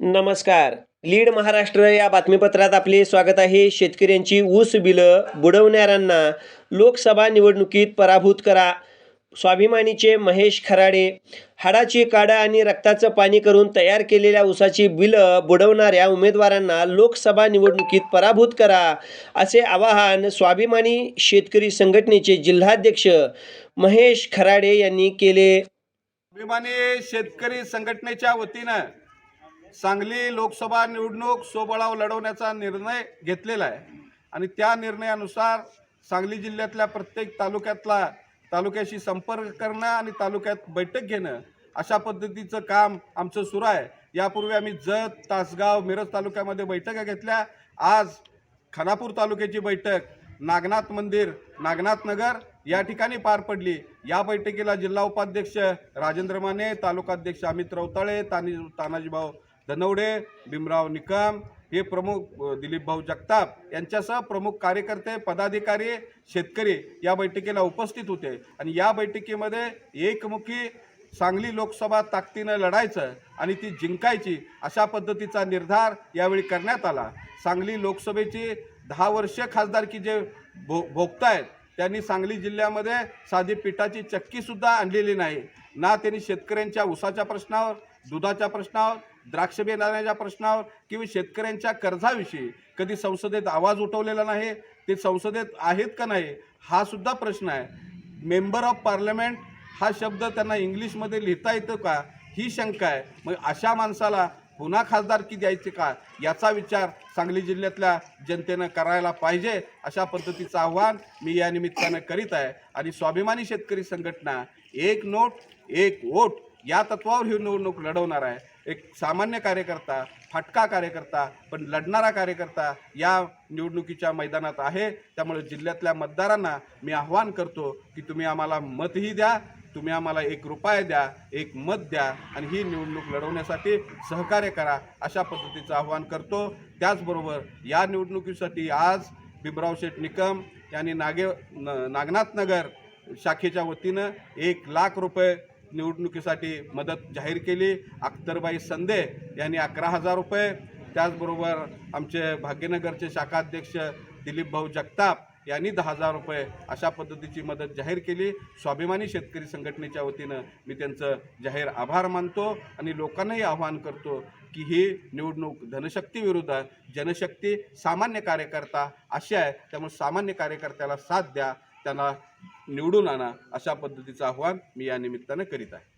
नमस्कार. लीड महाराष्ट्र या बातमीपत्रात आपले स्वागत आहे. शेतकऱ्यांची ऊस बिलं बुडवणाऱ्यांना लोकसभा निवडणुकीत पराभूत करा. स्वाभिमानीचे महेश खराडे हाडाची काडा आणि रक्ताचं पाणी करून तयार केलेल्या ऊसाची बिलं बुडवणाऱ्या उमेदवारांना लोकसभा निवडणुकीत पराभूत करा असे आवाहन स्वाभिमानी शेतकरी संघटनेचे जिल्हाध्यक्ष महेश खराडे यांनी केले. स्वाभिमानी शेतकरी संघटनेच्या वतीनं सांगली लोकसभा निवडणूक सोबळाव लढवण्याचा निर्णय घेतलेला आहे. आणि त्या निर्णयानुसार सांगली जिल्ह्यातल्या प्रत्येक तालुक्यातला तालुक्याशी संपर्क करणं आणि तालुक्यात बैठक घेणं अशा पद्धतीचं काम आमचं सुरू आहे. यापूर्वी आम्ही जत तासगाव मिरज तालुक्यामध्ये बैठका घेतल्या. आज खानापूर तालुक्याची बैठक नागनाथ मंदिर नागनाथ नगर या ठिकाणी पार पडली. या बैठकीला जिल्हा उपाध्यक्ष राजेंद्र माने तालुकाध्यक्ष अमित रवताळे तानी तानाजीभाऊ धनवडे भीमराव निकम हे प्रमुख दिलीप भाऊ जगताप यांच्यासह प्रमुख कार्यकर्ते पदाधिकारी शेतकरी या बैठकीला उपस्थित होते. आणि या बैठकीमध्ये एकमुखी सांगली लोकसभा ताकदीनं लढायचं आणि ती जिंकायची अशा पद्धतीचा निर्धार यावेळी करण्यात आला. सांगली लोकसभेची दहा वर्ष खासदारकी जे भो भोगतायत त्यांनी सांगली जिल्ह्यामध्ये साधी पिठाची चक्कीसुद्धा आणलेली नाही. ना त्यांनी शेतकऱ्यांच्या ऊसाच्या प्रश्नावर दुधाच्या प्रश्नावर द्राक्ष बियाण्याच्या प्रश्नावर किंवा शेतकऱ्यांच्या कर्जाविषयी कधी संसदेत आवाज उठवलेला नाही ते संसदेत आहेत का नाही हा सुद्धा प्रश्न आहे. मेंबर ऑफ पार्लमेंट हा शब्द त्यांना इंग्लिशमध्ये लिहिता येतो का ही शंका आहे. मग अशा माणसाला पुन्हा खासदारकी द्यायची का याचा विचार सांगली जिल्ह्यातल्या जनतेनं करायला पाहिजे अशा पद्धतीचं आव्हान मी या निमित्तानं करीत आहे. आणि स्वाभिमानी शेतकरी संघटना एक नोट एक वोट या तत्वावर ही निवडणूक लढवणार आहे. एक सामान्य कार्यकर्ता फाटका कार्यकर्ता पण लढणारा कार्यकर्ता या निवडणुकीच्या मैदानात आहे. त्यामुळे जिल्ह्यातल्या मतदारांना मी आव्हान करतो की तुम्ही आम्हाला मतही द्या तुम्ही आम्हाला एक रुपया द्या एक मत द्या आणि ही निवडणूक लढवण्यासाठी सहकार्य करा अशा पद्धतीचं आव्हान करतो. त्याचबरोबर या निवडणुकीसाठी आज भीमराव शेठ निकम यांनी नागे न नागनाथ नगर शाखेच्या वतीनं एक लाख रुपये निवडणुकीसाठी मदत जाहीर केली. अख्तरबाई संदे यांनी अकरा हजार रुपये. त्याचबरोबर आमचे भाग्यनगरचे शाखाध्यक्ष दिलीप भाऊ जगताप यांनी दहा हजार रुपये अशा पद्धतीची मदत जाहीर केली. स्वाभिमानी शेतकरी संघटनेच्या वतीनं मी त्यांचं जाहीर आभार मानतो आणि लोकांनाही आवाहन करतो की ही निवडणूक धनशक्ती विरुद्ध जनशक्ती सामान्य कार्यकर्ता अशी आहे. त्यामुळे सामान्य कार्यकर्त्याला साथ द्या. त्यांना निवडून आणा अशा पद्धतीचं आव्हान मी या निमित्तानं करीत आहे.